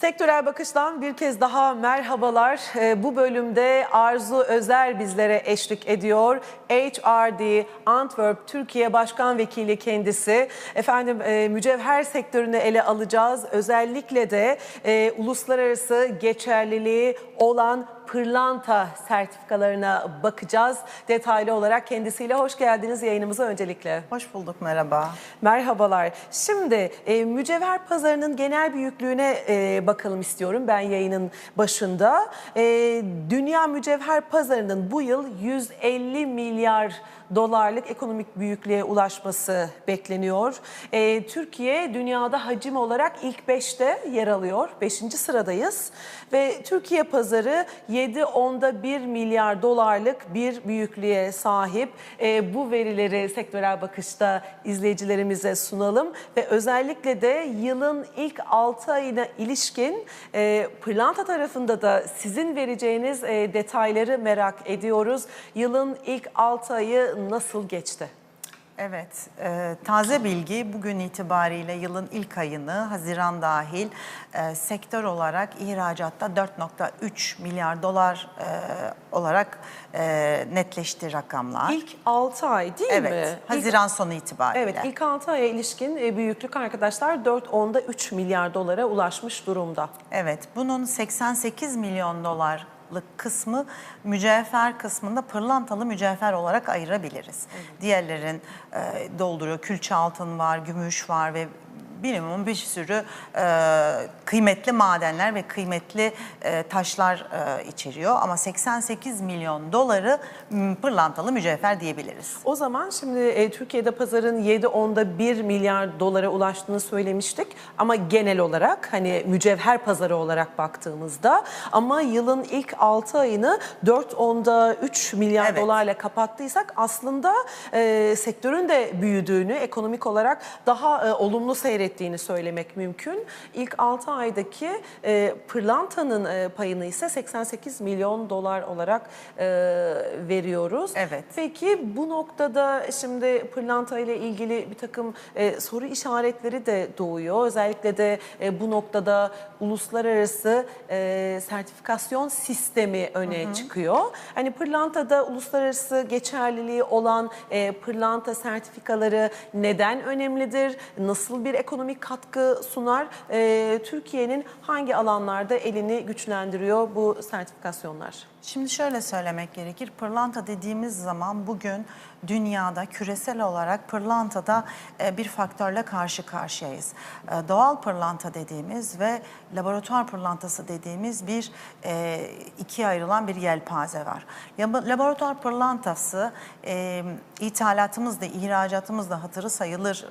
Sektörel Bakış'tan bir kez daha merhabalar. Ee, Bu bölümde Arzu Özer bizlere eşlik ediyor. HRD Antwerp Türkiye Başkan Vekili kendisi. Efendim e, mücevher sektörünü ele alacağız. Özellikle de e, uluslararası geçerliliği olan pırlanta sertifikalarına bakacağız. Detaylı olarak kendisiyle hoş geldiniz yayınımıza öncelikle. Hoş bulduk, merhaba. Merhabalar. Şimdi e, mücevher pazarının genel büyüklüğüne e, bakalım istiyorum ben yayının başında. E, dünya mücevher pazarının bu yıl 150 milyar dolarlık ekonomik büyüklüğe ulaşması bekleniyor. E, Türkiye dünyada hacim olarak ilk 5'te yer alıyor. 5. sıradayız. Ve Türkiye pazarı 7 onda 1 milyar dolarlık bir büyüklüğe sahip. E, bu verileri sektörel bakışta izleyicilerimize sunalım. Ve özellikle de yılın ilk 6 ayına ilişkin e, pırlanta tarafında da sizin vereceğiniz e, detayları merak ediyoruz. Yılın ilk 6 ayı nasıl geçti? Evet, e, taze bilgi bugün itibariyle yılın ilk ayını Haziran dahil e, sektör olarak ihracatta 4.3 milyar dolar e, olarak e, netleşti rakamlar. İlk 6 ay değil evet, mi? İlk- Haziran sonu itibariyle. Evet ilk 6 aya ilişkin e, büyüklük arkadaşlar 4 onda 3 milyar dolara ulaşmış durumda. Evet, bunun 88 milyon dolarlık kısmı mücevher kısmında pırlantalı mücevher olarak ayırabiliriz. Diğerlerin e, dolduruyor. Külçe altın var, gümüş var ve minimum bir sürü e, kıymetli madenler ve kıymetli e, taşlar e, içeriyor. Ama 88 milyon doları m, pırlantalı mücevher diyebiliriz. O zaman şimdi e, Türkiye'de pazarın 7 onda 1 milyar dolara ulaştığını söylemiştik. Ama genel olarak hani mücevher pazarı olarak baktığımızda ama yılın ilk 6 ayını 4 onda 3 milyar Evet. dolarla kapattıysak aslında e, sektörün de büyüdüğünü ekonomik olarak daha e, olumlu seyrettiğini söylemek mümkün. İlk 6 aydaki e, pırlantanın e, payını ise 88 milyon dolar olarak e, veriyoruz. Evet. Peki bu noktada şimdi pırlanta ile ilgili bir takım e, soru işaretleri de doğuyor. Özellikle de e, bu noktada uluslararası e, sertifikasyon sistemi öne çıkıyor. Hani pırlantada uluslararası geçerliliği olan e, pırlanta sertifikaları neden önemlidir? Nasıl bir ekonomik katkı sunar? E, Türkiye'nin hangi alanlarda elini güçlendiriyor bu sertifikasyonlar? Şimdi şöyle söylemek gerekir. Pırlanta dediğimiz zaman bugün dünyada küresel olarak pırlantada e, bir faktörle karşı karşıyayız. E, Doğal pırlanta dediğimiz ve laboratuvar pırlantası dediğimiz bir e, ikiye ayrılan bir yelpaze var. Labo- Laboratuvar pırlantası ithalatımızda, ihracatımızda hatırı sayılır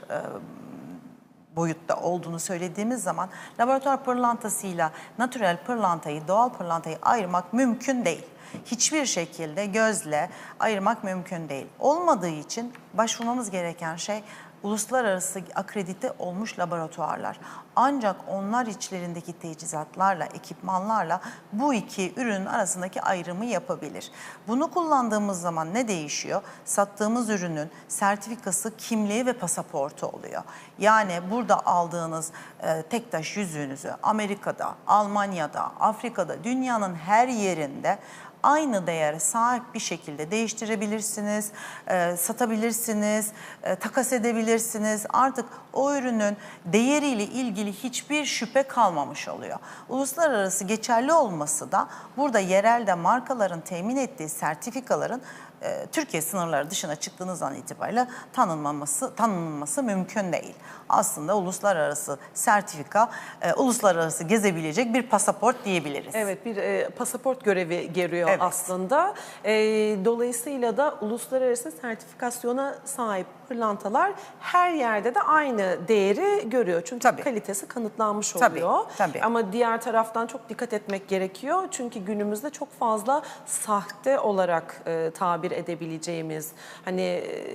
boyutta olduğunu söylediğimiz zaman laboratuvar pırlantasıyla natürel pırlantayı, doğal pırlantayı ayırmak mümkün değil. Hiçbir şekilde gözle ayırmak mümkün değil. Olmadığı için başvurmamız gereken şey uluslararası akredite olmuş laboratuvarlar. Ancak onlar içlerindeki teçhizatlarla, ekipmanlarla bu iki ürünün arasındaki ayrımı yapabilir. Bunu kullandığımız zaman ne değişiyor? Sattığımız ürünün sertifikası, kimliği ve pasaportu oluyor. Yani burada aldığınız e, tek taş yüzüğünüzü Amerika'da, Almanya'da, Afrika'da, dünyanın her yerinde aynı değere sahip bir şekilde değiştirebilirsiniz, e, satabilirsiniz, e, takas edebilirsiniz. Artık o ürünün değeriyle ilgili hiçbir şüphe kalmamış oluyor. Uluslararası geçerli olması da burada yerelde markaların temin ettiği sertifikaların e, Türkiye sınırları dışına çıktığınız an itibariyle tanınmaması tanınması mümkün değil. Aslında uluslararası sertifika, e, uluslararası gezebilecek bir pasaport diyebiliriz. Evet bir e, pasaport görevi görüyor Evet. aslında. E, dolayısıyla da uluslararası sertifikasyona sahip pırlantalar her yerde de aynı değeri görüyor. Çünkü Tabii. kalitesi kanıtlanmış Tabii, oluyor. tabii. Ama diğer taraftan çok dikkat etmek gerekiyor. Çünkü günümüzde çok fazla sahte olarak e, tabir edebileceğimiz hani e,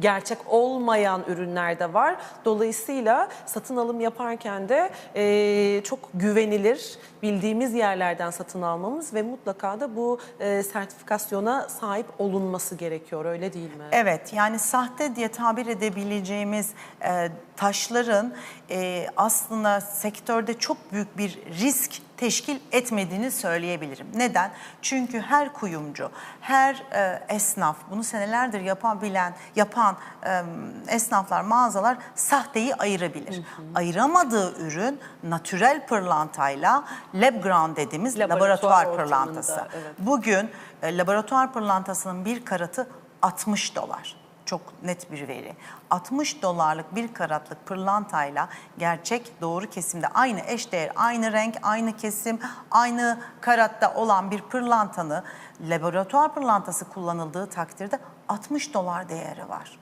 gerçek olmayan ürünler de var. Dolayısıyla satın alım yaparken de e, çok güvenilir bildiğimiz yerlerden satın almamız ve mutlaka da bu e, sertifikasyona sahip olunması gerekiyor öyle değil mi? Evet yani sahte diye tabir edebileceğimiz e, taşların e, aslında sektörde çok büyük bir risk teşkil etmediğini söyleyebilirim. Neden? Çünkü her kuyumcu, her e, esnaf, bunu senelerdir yapabilen, yapan e, esnaflar, mağazalar sahteyi ayırabilir. Ayıramadığı ürün natürel pırlantayla lab ground dediğimiz Laboratuvar laboratuvar, pırlantası. evet. Bugün e, laboratuvar pırlantasının bir karatı 60 dolar. Çok net bir veri. 60 dolarlık bir karatlık pırlantayla gerçek doğru kesimde aynı eşdeğer, aynı renk, aynı kesim, aynı karatta olan bir pırlantanı laboratuvar pırlantası kullanıldığı takdirde 60 dolar değeri var.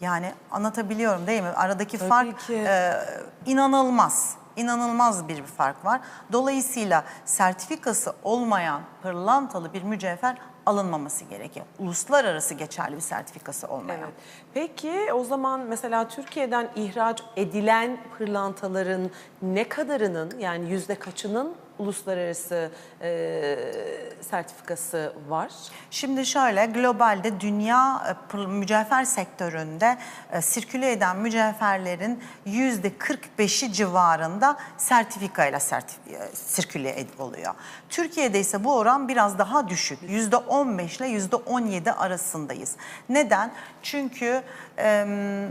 Yani anlatabiliyorum değil mi? Aradaki Tabii fark ki. e, inanılmaz. İnanılmaz bir fark var. Dolayısıyla sertifikası olmayan pırlantalı bir mücevher alınmaması gerekiyor. Uluslararası geçerli bir sertifikası olmayan. Evet. Peki o zaman mesela Türkiye'den ihraç edilen pırlantaların ne kadarının yani yüzde kaçının uluslararası e, sertifikası var? Şimdi şöyle globalde dünya e, mücevher sektöründe e, sirküle eden mücevherlerin yüzde 45'i civarında sertifikayla sertif- e, sirküle oluyor. Türkiye'de ise bu oran biraz daha düşük. Yüzde 15 ile yüzde 17 arasındayız. Neden? Çünkü em,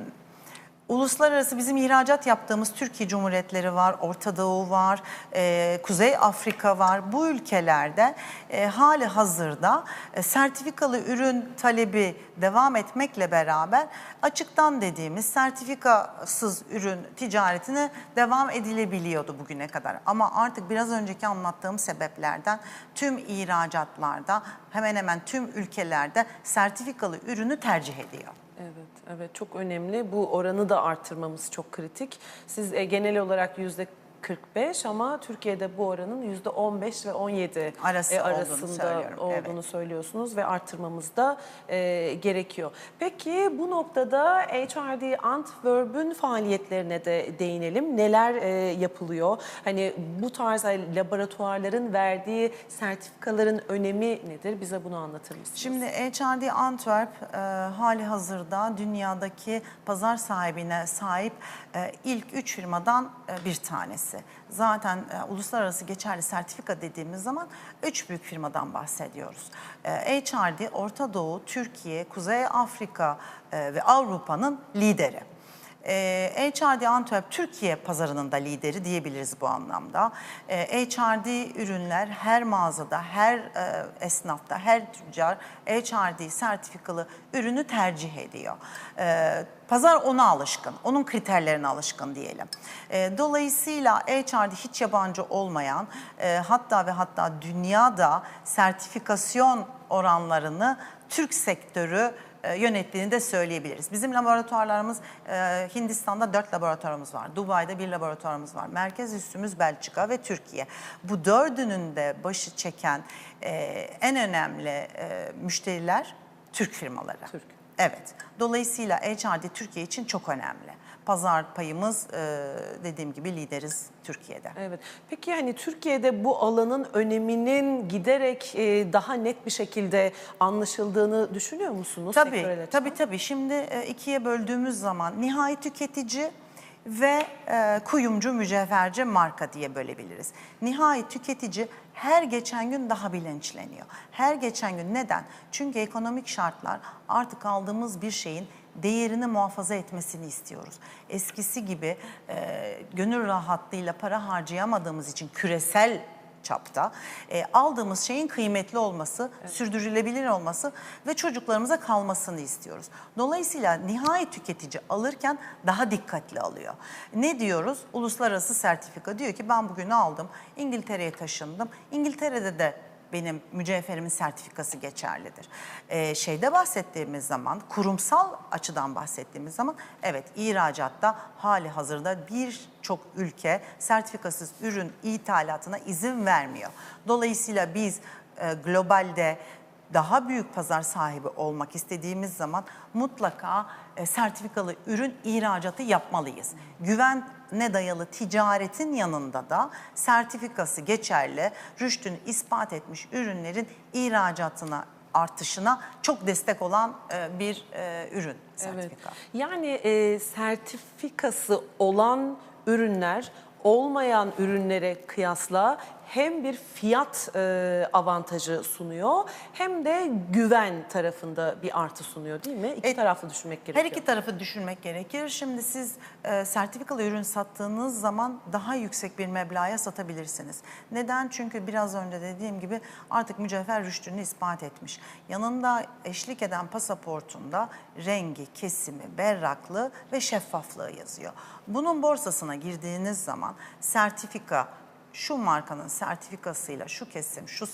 Uluslararası bizim ihracat yaptığımız Türkiye Cumhuriyetleri var, Orta Doğu var, e, Kuzey Afrika var. Bu ülkelerde e, hali hazırda e, sertifikalı ürün talebi devam etmekle beraber açıktan dediğimiz sertifikasız ürün ticaretine devam edilebiliyordu bugüne kadar. Ama artık biraz önceki anlattığım sebeplerden tüm ihracatlarda hemen hemen tüm ülkelerde sertifikalı ürünü tercih ediyor. Evet, evet çok önemli. Bu oranı da arttırmamız çok kritik. Siz e, genel olarak yüzde 45 ama Türkiye'de bu oranın yüzde 15 ve 17 Arası e, olduğunu arasında söylüyorum, olduğunu evet. söylüyorsunuz ve arttırmamız da e, gerekiyor. Peki bu noktada HRD Antwerp'ün faaliyetlerine de değinelim. Neler e, yapılıyor? Hani bu tarz laboratuvarların verdiği sertifikaların önemi nedir? Bize bunu anlatır mısınız? Şimdi HRD Antwerp e, hali hazırda dünyadaki pazar sahibine sahip e, ilk üç firmadan e, bir tanesi. Zaten e, uluslararası geçerli sertifika dediğimiz zaman üç büyük firmadan bahsediyoruz. E, HRD Orta Doğu, Türkiye, Kuzey Afrika e, ve Avrupa'nın lideri. E, HRD Antwerp Türkiye pazarının da lideri diyebiliriz bu anlamda. E, HRD ürünler her mağazada, her e, esnafta, her tüccar HRD sertifikalı ürünü tercih ediyor. E, pazar ona alışkın, onun kriterlerine alışkın diyelim. E, dolayısıyla HRD hiç yabancı olmayan, e, hatta ve hatta dünyada sertifikasyon oranlarını Türk sektörü yönettiğini de söyleyebiliriz. Bizim laboratuvarlarımız e, Hindistan'da dört laboratuvarımız var. Dubai'de bir laboratuvarımız var. Merkez üssümüz Belçika ve Türkiye. Bu dördünün de başı çeken e, en önemli e, müşteriler Türk firmaları. Türk. Evet. Dolayısıyla HRD Türkiye için çok önemli. Pazar payımız e, dediğim gibi lideriz Türkiye'de. Evet. Peki hani Türkiye'de bu alanın öneminin giderek e, daha net bir şekilde anlaşıldığını düşünüyor musunuz? Tabii, tabii tabii. Şimdi e, ikiye böldüğümüz zaman nihai tüketici ve e, kuyumcu mücevherci marka diye bölebiliriz. Nihai tüketici her geçen gün daha bilinçleniyor. Her geçen gün neden? Çünkü ekonomik şartlar artık aldığımız bir şeyin değerini muhafaza etmesini istiyoruz. Eskisi gibi e, gönül rahatlığıyla para harcayamadığımız için küresel çapta e, aldığımız şeyin kıymetli olması, sürdürülebilir olması ve çocuklarımıza kalmasını istiyoruz. Dolayısıyla nihai tüketici alırken daha dikkatli alıyor. Ne diyoruz? Uluslararası sertifika diyor ki ben bugün aldım, İngiltere'ye taşındım. İngiltere'de de benim mücevherimin sertifikası geçerlidir. Ee, şeyde bahsettiğimiz zaman, kurumsal açıdan bahsettiğimiz zaman evet ihracatta hali hazırda birçok ülke sertifikasız ürün ithalatına izin vermiyor. Dolayısıyla biz e, globalde daha büyük pazar sahibi olmak istediğimiz zaman mutlaka e, sertifikalı ürün ihracatı yapmalıyız. Güvene dayalı ticaretin yanında da sertifikası geçerli, rüştünü ispat etmiş ürünlerin ihracatına artışına çok destek olan e, bir e, ürün sertifika. Yani e, sertifikası olan ürünler olmayan ürünlere kıyasla hem bir fiyat e, avantajı sunuyor hem de güven tarafında bir artı sunuyor değil mi? İki E, taraflı düşünmek gerekiyor. Her iki tarafı düşünmek gerekir. Şimdi siz e, sertifikalı ürün sattığınız zaman daha yüksek bir meblağa satabilirsiniz. Neden? Çünkü biraz önce dediğim gibi artık mücevher rüştünü ispat etmiş. Yanında eşlik eden pasaportunda rengi, kesimi, berraklığı ve şeffaflığı yazıyor. Bunun borsasına girdiğiniz zaman sertifika şu markanın sertifikasıyla şu kesim, şu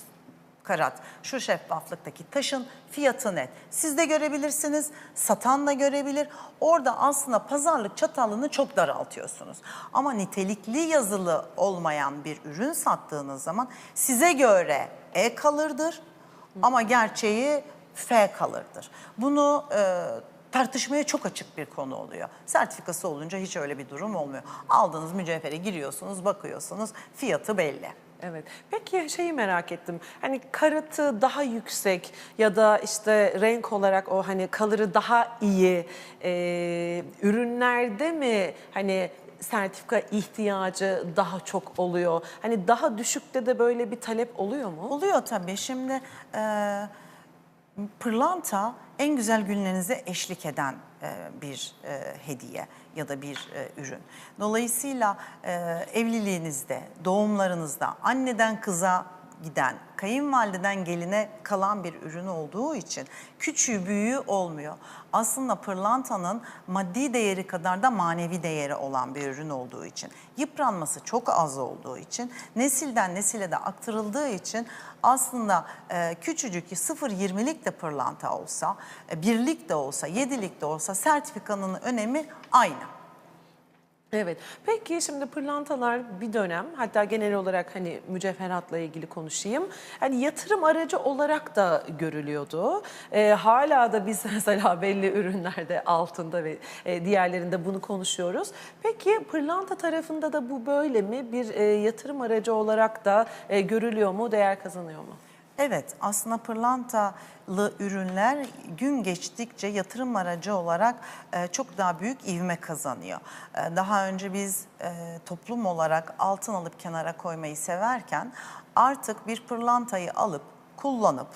karat, şu şeffaflıktaki taşın fiyatı net. Siz de görebilirsiniz, satan da görebilir. Orada aslında pazarlık çatalını çok daraltıyorsunuz. Ama nitelikli yazılı olmayan bir ürün sattığınız zaman size göre E kalırdır ama gerçeği F kalırdır. Bunu e, tartışmaya çok açık bir konu oluyor. Sertifikası olunca hiç öyle bir durum olmuyor. Aldığınız mücevhere giriyorsunuz, bakıyorsunuz, fiyatı belli. Evet. Peki şeyi merak ettim. Hani karıtı daha yüksek ya da işte renk olarak o hani kalırı daha iyi e, ürünlerde mi hani sertifika ihtiyacı daha çok oluyor? Hani daha düşükte de böyle bir talep oluyor mu? Oluyor tabii. Şimdi e, pırlanta en güzel günlerinize eşlik eden e, bir e, hediye ya da bir e, ürün. Dolayısıyla evliliğinizde, doğumlarınızda anneden kıza giden, kayınvalideden geline kalan bir ürün olduğu için küçüğü büyüğü olmuyor. Aslında pırlantanın maddi değeri kadar da manevi değeri olan bir ürün olduğu için, yıpranması çok az olduğu için, nesilden nesile de aktarıldığı için aslında e, küçücük 0.20'lik de pırlanta olsa, e, birlik de olsa, yedilik de olsa sertifikanın önemi aynı. Evet. Peki şimdi pırlantalar bir dönem hatta genel olarak hani mücevheratla ilgili konuşayım. Hani yatırım aracı olarak da görülüyordu. Ee, hala da biz mesela belli ürünlerde altında ve e, diğerlerinde bunu konuşuyoruz. Peki pırlanta tarafında da bu böyle mi? Bir e, yatırım aracı olarak da e, görülüyor mu, değer kazanıyor mu? Evet, aslında pırlantalı ürünler gün geçtikçe yatırım aracı olarak e, çok daha büyük ivme kazanıyor. E, daha önce biz e, toplum olarak altın alıp kenara koymayı severken artık bir pırlantayı alıp kullanıp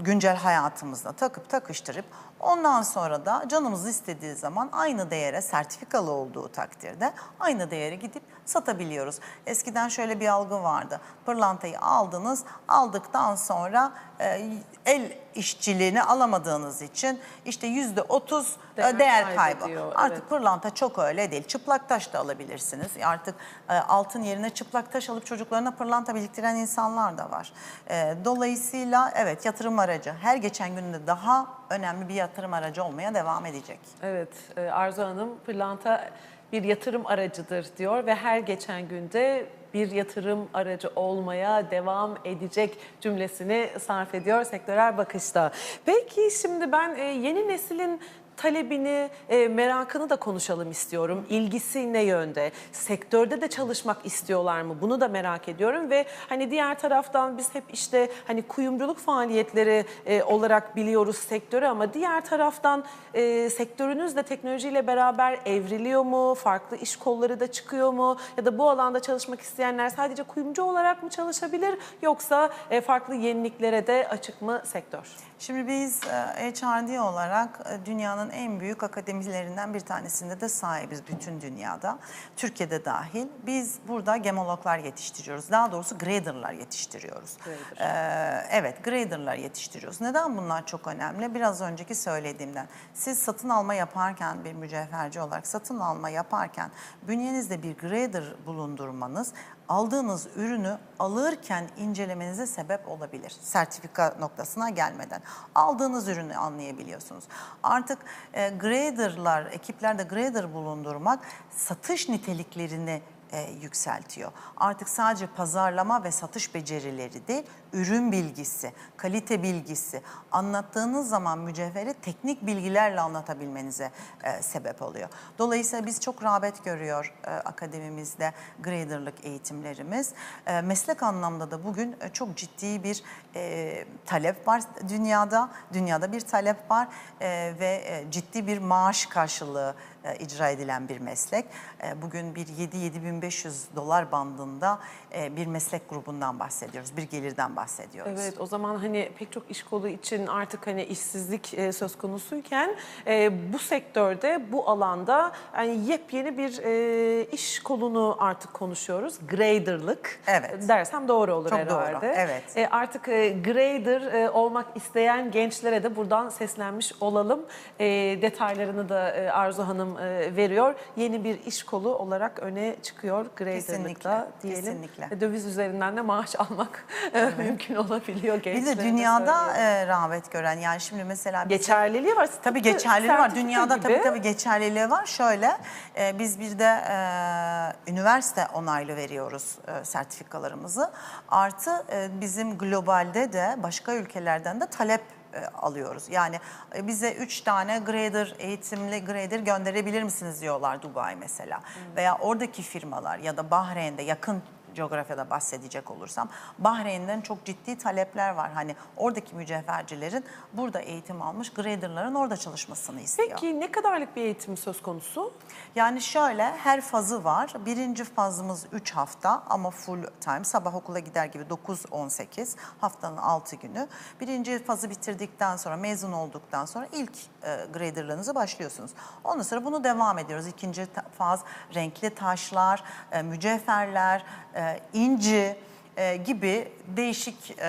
güncel hayatımızda takıp takıştırıp ondan sonra da canımız istediği zaman aynı değere sertifikalı olduğu takdirde aynı değere gidip satabiliyoruz. Eskiden şöyle bir algı vardı. Pırlantayı aldınız, aldıktan sonra e, el işçiliğini alamadığınız için işte yüzde otuz Değer değer, kaybı. Artık evet. pırlanta çok öyle değil. Çıplak taş da alabilirsiniz. Artık e, altın yerine çıplak taş alıp çocuklarına pırlanta biriktiren insanlar da var. E, dolayısıyla evet yatırım aracı her geçen günde daha önemli bir yatırım aracı olmaya devam edecek. Evet, e, Arzu Hanım pırlanta bir yatırım aracıdır diyor ve her geçen günde bir yatırım aracı olmaya devam edecek cümlesini sarf ediyor sektörel bakışta. Peki şimdi ben e, yeni neslin talebini, e, merakını da konuşalım istiyorum. İlgisi ne yönde? Sektörde de çalışmak istiyorlar mı? Bunu da merak ediyorum ve hani diğer taraftan biz hep işte hani kuyumculuk faaliyetleri e, olarak biliyoruz sektörü ama diğer taraftan e, sektörünüz de teknolojiyle beraber evriliyor mu? Farklı iş kolları da çıkıyor mu? Ya da bu alanda çalışmak isteyenler sadece kuyumcu olarak mı çalışabilir yoksa e, farklı yeniliklere de açık mı sektör? Şimdi biz e, HRD olarak e, dünyanın en büyük akademilerinden bir tanesinde de sahibiz bütün dünyada. Türkiye'de dahil. Biz burada gemologlar yetiştiriyoruz. Daha doğrusu graderlar yetiştiriyoruz. Grader. Ee, evet graderlar yetiştiriyoruz. Neden bunlar çok önemli? Biraz önceki söylediğimden. Siz satın alma yaparken bir mücevherci olarak satın alma yaparken bünyenizde bir grader bulundurmanız aldığınız ürünü alırken incelemenize sebep olabilir. Sertifika noktasına gelmeden. Aldığınız ürünü anlayabiliyorsunuz. Artık e, graderlar, ekiplerde grader bulundurmak satış niteliklerini e, yükseltiyor. Artık sadece pazarlama ve satış becerileri değil, ürün bilgisi, kalite bilgisi anlattığınız zaman mücevheri teknik bilgilerle anlatabilmenize e, sebep oluyor. Dolayısıyla biz çok rağbet görüyor e, akademimizde graderlık eğitimlerimiz. E, meslek anlamda da bugün e, çok ciddi bir e, talep var dünyada. Dünyada bir talep var e, ve e, ciddi bir maaş karşılığı e, icra edilen bir meslek. E, Bugün bir 7-7500 dolar bandında e, bir meslek grubundan bahsediyoruz, bir gelirden bahsediyoruz. Evet o zaman hani pek çok iş kolu için artık hani işsizlik e, söz konusuyken e, bu sektörde bu alanda yani yepyeni bir e, iş kolunu artık konuşuyoruz. Graderlık Evet. dersem doğru olur Çok doğru, herhalde. evet. E, artık e, grader e, olmak isteyen gençlere de buradan seslenmiş olalım. E, detaylarını da e, Arzu Hanım e, veriyor. Yeni bir iş kolu olarak öne çıkıyor graderlıkta Kesinlikle, diyelim. kesinlikle. E, Döviz üzerinden de maaş almak e, mümkün olabiliyor Bir gençlere. de dünyada söyleyelim. e, rağbet gören yani şimdi mesela bizim- geçerliliği var. Tabii Tıpkı geçerliliği var. sertifika Dünyada gibi. tabii tabii geçerliliği var. Şöyle e, biz bir de e, üniversite onaylı veriyoruz e, sertifikalarımızı. Artı e, bizim globalde de başka ülkelerden de talep e, alıyoruz. Yani e, bize üç tane grader eğitimli grader gönderebilir misiniz diyorlar Dubai mesela. Veya oradaki firmalar ya da Bahreyn'de yakın coğrafyada bahsedecek olursam Bahreyn'den çok ciddi talepler var. Hani oradaki mücevhercilerin burada eğitim almış graderların orada çalışmasını istiyor. Peki ne kadarlık bir eğitim söz konusu? Yani şöyle her fazı var. Birinci fazımız 3 hafta ama full time. Sabah okula gider gibi 9-18 haftanın 6 günü. Birinci fazı bitirdikten sonra mezun olduktan sonra ilk e, graderlarınızı başlıyorsunuz. Ondan sonra bunu devam ediyoruz. İkinci faz renkli taşlar, e, mücevherler, e, inci e, gibi değişik e,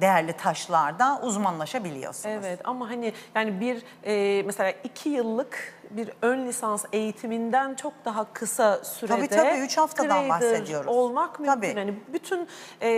değerli taşlarda uzmanlaşabiliyorsunuz. Evet ama hani yani bir e, mesela iki yıllık bir ön lisans eğitiminden çok daha kısa sürede Tabii, tabii, üç haftadan bahsediyoruz. olmak mümkün. Tabii. Yani bütün e,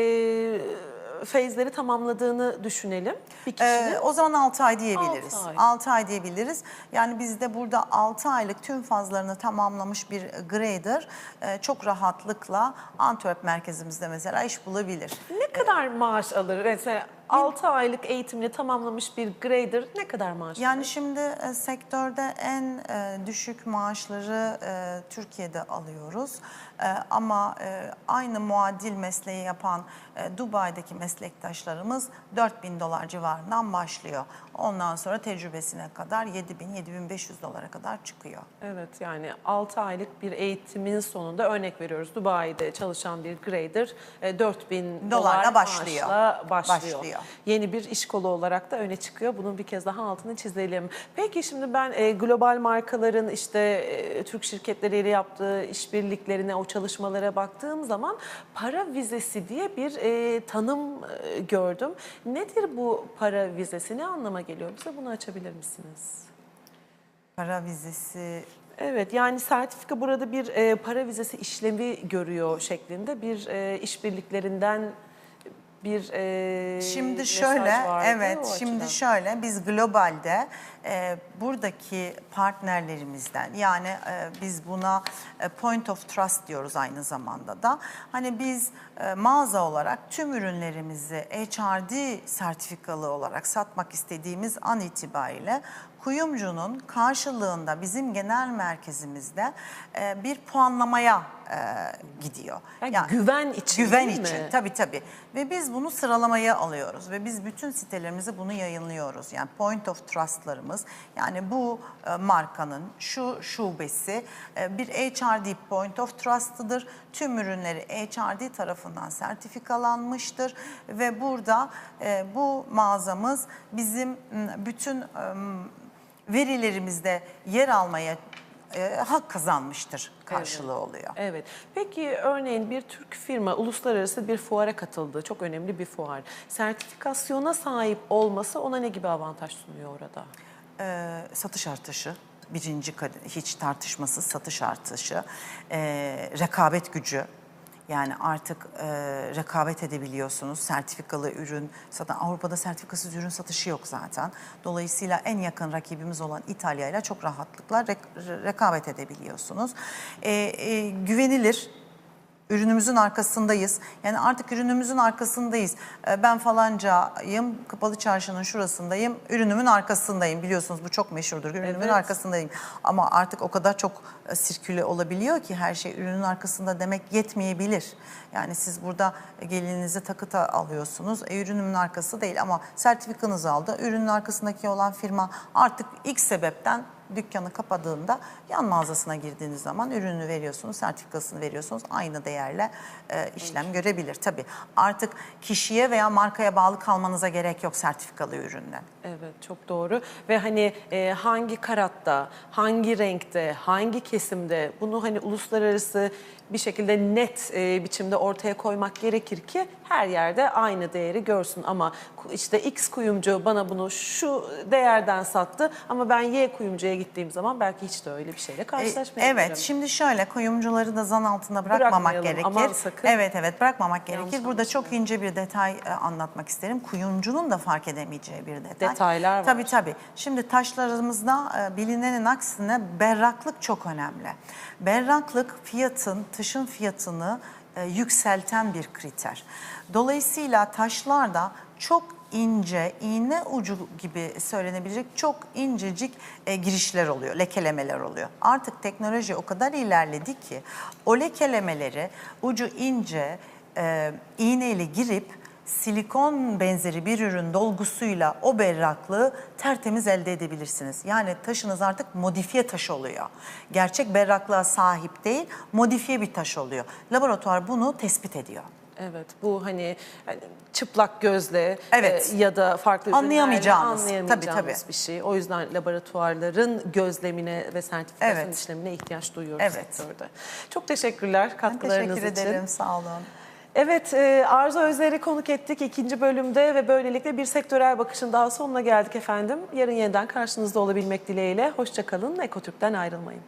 feyzleri tamamladığını düşünelim bir kişinin. Ee, o zaman 6 ay diyebiliriz. Altı ay. 6 ay diyebiliriz. Yani bizde burada 6 aylık tüm fazlarını tamamlamış bir grader e, çok rahatlıkla Antwerp merkezimizde mesela iş bulabilir. ne kadar maaş alır? Mesela 6 aylık eğitimini tamamlamış bir grader ne kadar maaş Yani şimdi e, sektörde en e, düşük maaşları e, Türkiye'de alıyoruz. E, ama e, aynı muadil mesleği yapan e, Dubai'deki meslektaşlarımız 4000 dolar civarından başlıyor. Ondan sonra tecrübesine kadar 7000-7500 dolara kadar çıkıyor. Evet yani 6 aylık bir eğitimin sonunda örnek veriyoruz. Dubai'de çalışan bir grader e, 4000 Dolarla dolar başlıyor. maaşla başlıyor. Başlıyor. Yeni bir iş kolu olarak da öne çıkıyor. Bunun bir kez daha altını çizelim. Peki şimdi ben e, global markaların işte e, Türk şirketleriyle yaptığı işbirliklerine, o çalışmalara baktığım zaman para vizesi diye bir e, tanım e, gördüm. Nedir bu para vizesi? Ne anlama geliyor? Bize bunu açabilir misiniz? Para vizesi Evet yani sertifika burada bir e, para vizesi işlemi görüyor şeklinde bir e, işbirliklerinden bir e, Şimdi şöyle, vardı evet, şimdi açıdan. şöyle biz globalde e, buradaki partnerlerimizden yani e, biz buna e, point of trust diyoruz aynı zamanda da. Hani biz e, mağaza olarak tüm ürünlerimizi HRD sertifikalı olarak satmak istediğimiz an itibariyle kuyumcunun karşılığında bizim genel merkezimizde e, bir puanlamaya e, gidiyor. Yani güven için Güven değil için mi? tabii tabii. Ve biz bunu sıralamaya alıyoruz ve biz bütün sitelerimize bunu yayınlıyoruz. Yani point of trust'larımız yani bu e, markanın şu şubesi e, bir HRD point of trust'ıdır. Tüm ürünleri HRD tarafından sertifikalanmıştır ve burada e, bu mağazamız bizim bütün e, verilerimizde yer almaya e, hak kazanmıştır karşılığı oluyor. Evet. Peki örneğin bir Türk firma uluslararası bir fuara katıldı. Çok önemli bir fuar. Sertifikasyona sahip olması ona ne gibi avantaj sunuyor orada? Ee, satış artışı birinci hiç tartışmasız satış artışı, Ee, rekabet gücü yani artık e, rekabet edebiliyorsunuz. Sertifikalı ürün, zaten Avrupa'da sertifikasız ürün satışı yok zaten. Dolayısıyla en yakın rakibimiz olan İtalya ile çok rahatlıkla rek- rekabet edebiliyorsunuz. Ee, e, güvenilir Ürünümüzün arkasındayız. Yani artık ürünümüzün arkasındayız. Ee, Ben falancayım, kapalı çarşının şurasındayım, ürünümün arkasındayım. Biliyorsunuz bu çok meşhurdur. Ürünümün Evet. arkasındayım. Ama artık o kadar çok e, sirküle olabiliyor ki her şey ürünün arkasında demek yetmeyebilir. Yani siz burada gelininize takı ta- alıyorsunuz. E, ürünümün arkası değil ama sertifikanızı aldı. Ürünün arkasındaki olan firma artık ilk sebepten dükkanı kapadığında yan mağazasına girdiğiniz zaman ürünü veriyorsunuz, sertifikasını veriyorsunuz. Aynı değerle e, işlem görebilir. Tabii artık kişiye veya markaya bağlı kalmanıza gerek yok sertifikalı üründen. Evet çok doğru ve hani e, hangi karatta, hangi renkte, hangi kesimde bunu hani uluslararası bir şekilde net e, biçimde ortaya koymak gerekir ki her yerde aynı değeri görsün ama işte X kuyumcu bana bunu şu değerden sattı ama ben Y kuyumcuya gittiğim zaman belki hiç de öyle bir şeyle E, karşılaşmayabilirim. Evet, şimdi şöyle kuyumcuları da zan altında bırakmamak gerekir. aman sakın. Evet, evet bırakmamak Yanlış gerekir. Burada çok ince bir detay e, anlatmak isterim. Kuyumcunun da fark edemeyeceği bir detay. Detaylar var. Tabii tabii. Şimdi taşlarımızda e, bilinenin aksine berraklık çok önemli. Berraklık fiyatın, taşın fiyatını yükselten bir kriter. Dolayısıyla taşlarda çok ince, iğne ucu gibi söylenebilecek çok incecik e, girişler oluyor, lekelemeler oluyor. Artık teknoloji o kadar ilerledi ki o lekelemeleri ucu ince e, iğneyle girip silikon benzeri bir ürün dolgusuyla o berraklığı tertemiz elde edebilirsiniz. Yani taşınız artık modifiye taş oluyor. Gerçek berraklığa sahip değil, modifiye bir taş oluyor. Laboratuvar bunu tespit ediyor. Evet bu hani, hani çıplak gözle Evet. e, ya da farklı Anlayamayacağımız, anlayamayacağımız tabii, tabii. bir şey. O yüzden laboratuvarların gözlemine ve sertifikasyon Evet. işlemine ihtiyaç duyuyoruz Evet. sektörde. Çok teşekkürler Ben katkılarınız teşekkür için. ederim, sağ olun. Evet e, Arzu Özer'i konuk ettik ikinci bölümde ve böylelikle bir sektörel bakışın daha sonuna geldik efendim. Yarın yeniden karşınızda olabilmek dileğiyle. Hoşçakalın, Ekotürk'ten ayrılmayın.